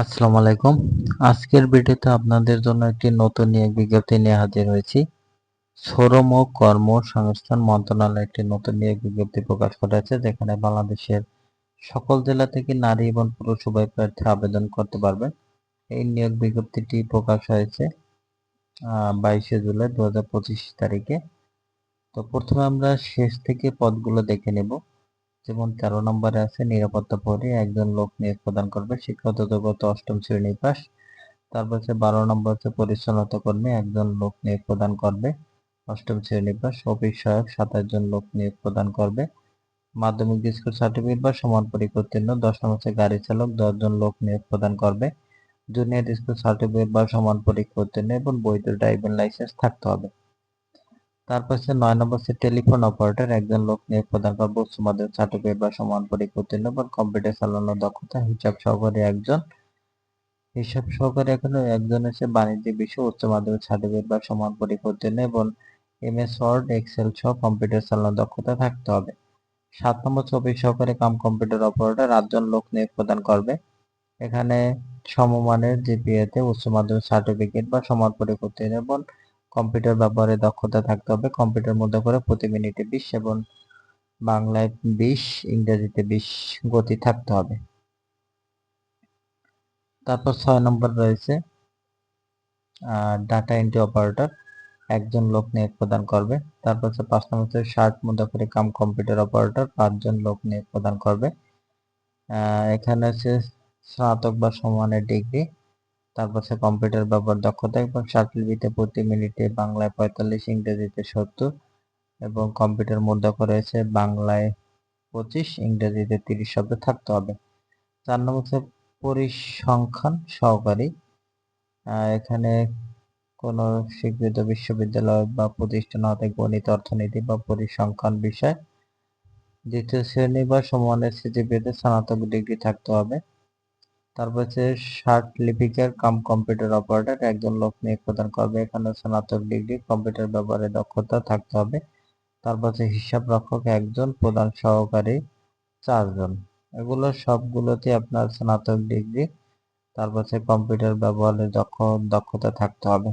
আসসালামু আলাইকুম। আজকের ভিডিওতে আপনাদের জন্য একটি নতুন নিয়োগ বিজ্ঞপ্তি নিয়ে হাজির হয়েছি। শ্রম ও কর্মসংস্থান মন্ত্রণালয় একটি নতুন নিয়োগ বিজ্ঞপ্তি প্রকাশ করেছে, যেখানে বাংলাদেশের সকল জেলা থেকে নারী এবং পুরুষ উভয় প্রার্থী আবেদন করতে পারবেন। এই নিয়োগ বিজ্ঞপ্তিটি প্রকাশ হয়েছে বাইশে জুলাই দু হাজার পঁচিশ তারিখে। তো প্রথমে আমরা শেষ থেকে পদগুলো দেখে নেব। যেমন তেরো নম্বরে আছে, নিরাপত্তা প্রহরী একজন লোক নিয়োগ প্রদান করবে, শিক্ষাগত অষ্টম শ্রেণি পাস। তারপর হচ্ছে বারো নম্বর হচ্ছে পরিচ্ছন্নতা কর্মী, একজন লোক নিয়োগ প্রদান করবে, অষ্টম শ্রেণি পাস। অফিস সহায়ক, সাতাশ জন লোক নিয়োগ প্রদান করবে। মাধ্যমিক স্কুল সার্টিফিকেট বা সমান পরীক্ষা উত্তীর্ণ দশ নম্বর হচ্ছে গাড়ি চালক দশজন লোক নিয়োগ প্রদান করবে। জুনিয়র স্কুল সার্টিফিকেট বা সমান পরীক্ষা উত্তীর্ণ এবং বৈধ ড্রাইভিং লাইসেন্স থাকতে হবে। তারপর হচ্ছে নয় নম্বর হচ্ছে টেলিফোন অপারেটর, একজন লোক নিয়োগ প্রদান উচ্চ মাধ্যমিক সার্টিফিকেট বা সমান পরীক্ষা উত্তীর্ণ এবং কম্পিউটার চালানোর দক্ষতা, হিসাব সহকারী একজন। হিসাব সহকারী এখানে একজন হচ্ছে বাণিজ্যিক বিষয়, উচ্চ মাধ্যমিক সার্টিফিকেট বা সমান পরীক্ষা উত্তীর্ণ এবং এম এস ওয়ার্ড, এক্সেল সহ কম্পিউটার চালানোর দক্ষতা থাকতে হবে। সাত নম্বর চব্বিশ সহকারী কাম কম্পিউটার অপারেটর, আটজন লোক নিয়োগ প্রদান করবে। এখানে সমমানের জিপিএতে উচ্চ মাধ্যমিক সার্টিফিকেট বা সমান পরীক্ষা উত্তীর্ণ এবং কম্পিউটার ব্যবহারে দক্ষতা থাকতে হবে। কম্পিউটার মধ্যে করে প্রতি মিনিটে বিশ এবং বাংলায় বিশ, ইংরেজিতে বিশ গতি থাকতে হবে। তারপর ছয় নম্বর রয়েছে ডাটা এন্ট্রি অপারেটর একজন লোক নিয়োগ প্রদান করবে। তারপর হচ্ছে পাঁচ নম্বর হচ্ছে ষাট করে কাম কম্পিউটার অপারেটর পাঁচজন লোক নিয়োগ প্রদান করবে। এখানে হচ্ছে স্নাতক বা সমানের ডিগ্রি তারপর কম্পিউটার ব্যবহার, দক্ষতা এবং লিপিতে প্রতি মিনিটে বাংলায় পঁয়তাল্লিশ, ইংরেজিতে সত্তর এবং কম্পিউটার মুদ্রা রয়েছে বাংলায় পঁচিশ, ইংরেজিতে তিরিশ শব্দ থাকতে হবে। চার নম্বর হচ্ছে পরিসংখ্যান সহকারী। এখানে কোনো স্বীকৃত বিশ্ববিদ্যালয় বা প্রতিষ্ঠান হতে গণিত, অর্থনীতি বা পরিসংখ্যান বিষয়। দ্বিতীয় শ্রেণি বা সমানের সিজিপিতে স্নাতক ডিগ্রি থাকতে হবে। তারপর হচ্ছে ষাট লিপিকার কাম কম্পিউটার অপারেটর একজন লোক নিয়োগ প্রদান করবে। এখানে স্নাতক ডিগ্রি কম্পিউটার ব্যবহারে দক্ষতা থাকতে হবে। তারপর হচ্ছে হিসাব রক্ষক একজন, প্রধান সহকারী চারজন। এগুলো সবগুলোতে আপনার স্নাতক ডিগ্রি তারপর হচ্ছে কম্পিউটার ব্যবহারে দক্ষ, দক্ষতা থাকতে হবে।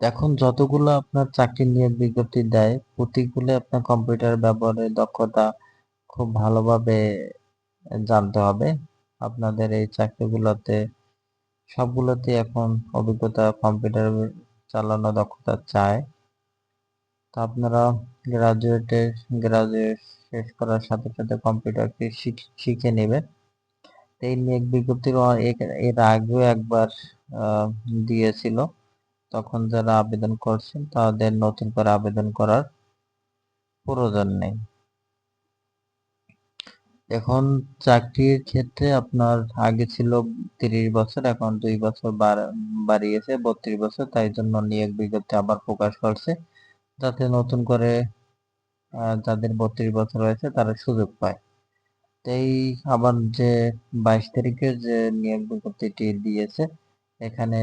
এখন যতগুলো আপনার চাকরি নিয়োগ বিজ্ঞপ্তি দেয়, প্রতিগুলো আপনার কম্পিউটার ব্যবহারের দক্ষতা খুব ভালোভাবে জানতে হবে। আপনাদের এই চাকরিগুলোতে সবগুলোতে এখন অভিজ্ঞতা কম্পিউটার চালানো দক্ষতা চায় তো আপনারা গ্রাজুয়েটে গ্রাজুয়েট শেষ করার সাথে সাথে কম্পিউটারকে শিখে নেবেন। এই নিয়োগ বিজ্ঞপ্তির এর আগেও একবার দিয়েছিল। তখন যারা আবেদন করছেন তাদের নতুন করে আবেদন করার প্রয়োজন নেই। এখন চাকরির ক্ষেত্রে আপনার আগে ছিল তিরিশ বছর, এখন দুই বছর বাড়িয়েছে, বত্রিশ বছর, তাই জন্য নিয়োগ বিজ্ঞপ্তি আবার প্রকাশ করছে। যাতে নতুন করে যাদের বত্রিশ বছর হয়েছে তারা সুযোগ পায়। এই আবার যে বাইশ তারিখে যে নিয়োগ বিজ্ঞপ্তিটি দিয়েছে, এখানে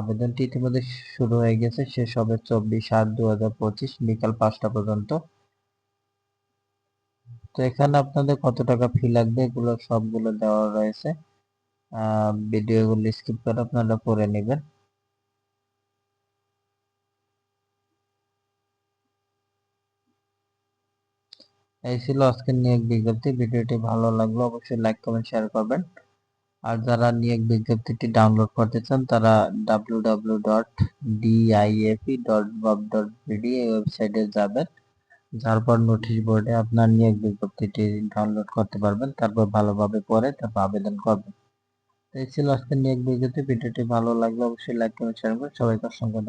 আবেদনটি ইতিমধ্যে শুরু হয়ে গেছে, শেষ হবে চব্বিশ আট দু হাজার পঁচিশ, বিকাল পাঁচটা পর্যন্ত। তো এখানে আপনাদের কত টাকা ফি লাগবে? এগুলো সবগুলো দেওয়া রয়েছে। ভিডিওগুলো স্কিপ করে আপনারা পড়ে নেবেন। এই ছিল আজকের নিয়োগ বিজ্ঞপ্তি। ভিডিওটি ভালো লাগল অবশ্যই লাইক কমেন্ট শেয়ার করবেন। আর যারা নিয়োগ বিজ্ঞপ্তিটি ডাউনলোড করতে চান, তারা W W dot DIAP dot www.dife.gov.bd এই ওয়েবসাইটে যাবেন। যারপর নোটিশ বোর্ডে আপনার নিয়োগ বিজ্ঞপ্তিটি ডাউনলোড করতে পারবেন, তারপর ভালোভাবে পড়ে তারপর আবেদন করবেন। তো এই ছিল আজকের নিয়োগ বিজ্ঞপ্তি। ভিডিওটি ভালো লাগলে অবশ্যই লাইক কমেন্ট শেয়ার করবেন। সবাইকে অসংখ্য